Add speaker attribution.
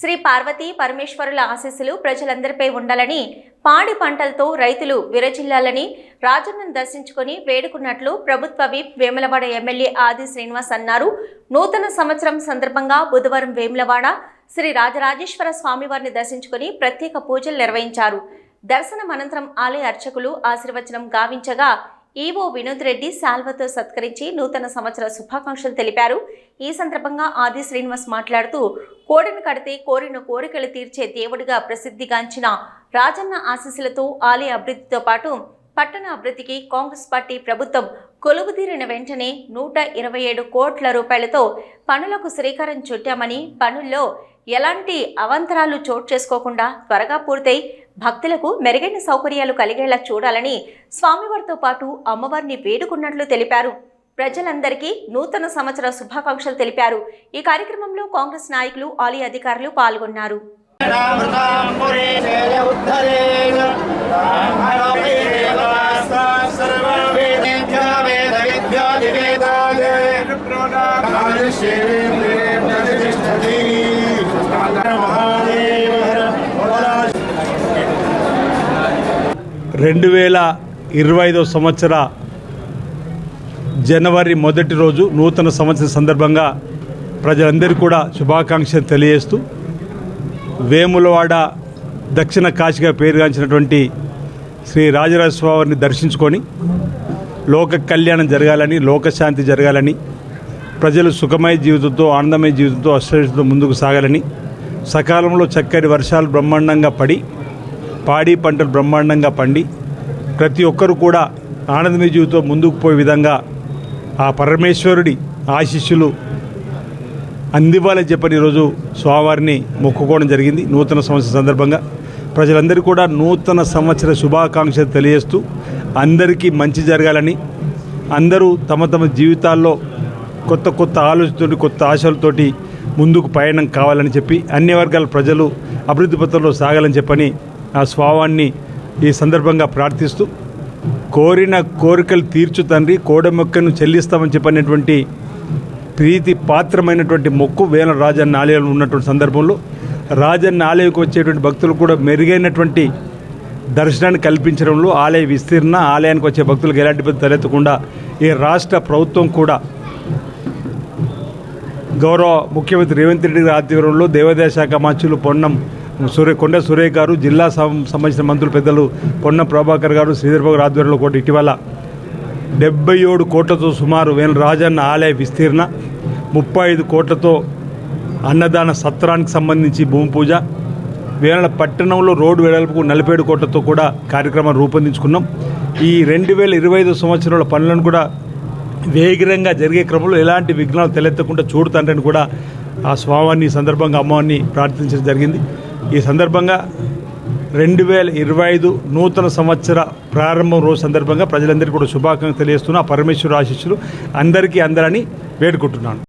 Speaker 1: శ్రీ పార్వతీ పరమేశ్వరుల ఆశీస్సులు ప్రజలందరిపై ఉండాలని పాడి పంటలతో రైతులు విరజిల్లాలని రాజన్నను దర్శించుకొని వేడుకున్నట్లు ప్రభుత్వ విప్ వేములవాడ ఎమ్మెల్యే ఆది శ్రీనివాస్ అన్నారు. నూతన సంవత్సరం సందర్భంగా బుధవారం వేములవాడ శ్రీ రాజరాజేశ్వర స్వామివారిని దర్శించుకొని ప్రత్యేక పూజలు నిర్వహించారు. దర్శనం అనంతరం ఆలయ అర్చకులు ఆశీర్వచనం గావించగా ఈవో వినోద్ రెడ్డి శాల్వతో సత్కరించి నూతన సంవత్సర శుభాకాంక్షలు తెలిపారు. ఈ సందర్భంగా ఆది శ్రీనివాస్ మాట్లాడుతూ కోడిని కడితే కోరిన కోరికలు తీర్చే దేవుడిగా ప్రసిద్ధిగాంచిన రాజన్న ఆశీస్సులతో ఆలయ అభివృద్ధితో పాటు పట్టణ అభివృద్ధికి కాంగ్రెస్ పార్టీ ప్రభుత్వం కొలువుదీరిన వెంటనే నూట ఇరవై ఏడు కోట్ల రూపాయలతో పనులకు శ్రీకారం చుట్టామని పనుల్లో ఎలాంటి అవంతరాలు చోటు చేసుకోకుండా త్వరగా పూర్తయి భక్తులకు మెరుగైన సౌకర్యాలు కలిగేలా చూడాలని స్వామివారితో పాటు అమ్మవారిని వేడుకున్నట్లు తెలిపారు. ప్రజలందరికీ నూతన సంవత్సర శుభాకాంక్షలు తెలిపారు. ఈ కార్యక్రమంలో కాంగ్రెస్ నాయకులు ఆలయ అధికారులు పాల్గొన్నారు.
Speaker 2: రామృతాంబురే
Speaker 3: రెండు వేల ఇరవై ఐదో సంవత్సర జనవరి మొదటి రోజు నూతన సంవత్సరం సందర్భంగా ప్రజలందరికీ కూడా శుభాకాంక్షలు తెలియజేస్తూ వేములవాడ దక్షిణ కాశీగా పేరుగాంచినటువంటి శ్రీ రాజరాజస్వామిని దర్శించుకొని లోక కళ్యాణం జరగాలని లోకశాంతి జరగాలని ప్రజలు సుఖమయ జీవితంతో ఆనందమయ జీవితంతో అష్టతో ముందుకు సాగాలని సకాలంలో చక్కటి వర్షాలు బ్రహ్మాండంగా పడి పాడి పంటలు బ్రహ్మాండంగా పండి ప్రతి ఒక్కరు కూడా ఆనందమయ జీవితం ముందుకు పోయే విధంగా ఆ పరమేశ్వరుడి ఆశీస్సులు అందివ్వాలని చెప్పని ఈరోజు స్వామివారిని మొక్కుకోవడం జరిగింది. నూతన సంవత్సరం సందర్భంగా ప్రజలందరూ కూడా నూతన సంవత్సర శుభాకాంక్షలు తెలియజేస్తూ అందరికీ మంచి జరగాలని అందరూ తమ తమ జీవితాల్లో కొత్త కొత్త ఆలోచనతోటి కొత్త ఆశలతోటి ముందుకు పయనం కావాలని చెప్పి అన్ని వర్గాల ప్రజలు అభివృద్ధి పత్రంలో సాగాలని చెప్పని ఆ స్వావాన్ని ఈ సందర్భంగా ప్రార్థిస్తూ కోరిన కోరికలు తీర్చు తండ్రి కోడమొక్కను చెల్లిస్తామని చెప్పినటువంటి ప్రీతి పాత్రమైనటువంటి మొక్కు వేల రాజన్న ఆలయంలో ఉన్నటువంటి సందర్భంలో రాజన్న ఆలయకు వచ్చేటువంటి భక్తులు కూడా మెరుగైనటువంటి దర్శనాన్ని కల్పించడంలో ఆలయ విస్తీర్ణ ఆలయానికి వచ్చే భక్తులకు ఎలాంటి ఇబ్బంది తలెత్తకుండా ఈ రాష్ట్ర ప్రభుత్వం కూడా గౌరవ ముఖ్యమంత్రి రేవంత్ రెడ్డి గారి ఆధ్వర్యంలో దేవాదాయ శాఖ మంత్రులు పొన్నం సురే కొండ సురేఖ్ గారు జిల్లా సంబంధించిన మంత్రులు పెద్దలు పొన్న ప్రభాకర్ గారు శ్రీధర్ బాబు ఆధ్వర్యంలో కూడా ఇటీవల డెబ్బై ఏడు కోట్లతో సుమారు వేల రాజన్న ఆలయ విస్తీర్ణ ముప్పై ఐదు కోట్లతో అన్నదాన సత్రానికి సంబంధించి భూమి పూజ వేల పట్టణంలో రోడ్డు వెడల్పుకు నలభై ఏడు కోట్లతో కూడా కార్యక్రమం రూపొందించుకున్నాం. ఈ రెండు వేల ఇరవై ఐదు సంవత్సరాల పనులను కూడా వేగంగా జరిగే క్రమంలో ఎలాంటి విఘ్నాలు తలెత్తకుండా చూడుతండ్రని కూడా ఆ స్వామిని సందర్భంగా అమ్మవారిని ప్రార్థించడం జరిగింది. ఈ సందర్భంగా రెండు వేల ఇరవై ఐదు నూతన సంవత్సర ప్రారంభం రోజు సందర్భంగా ప్రజలందరికీ కూడా శుభాకాంక్షలు తెలియజేస్తున్నా. పరమేశ్వర ఆశీస్సులు అందరికీ అందరని వేడుకుంటున్నాను.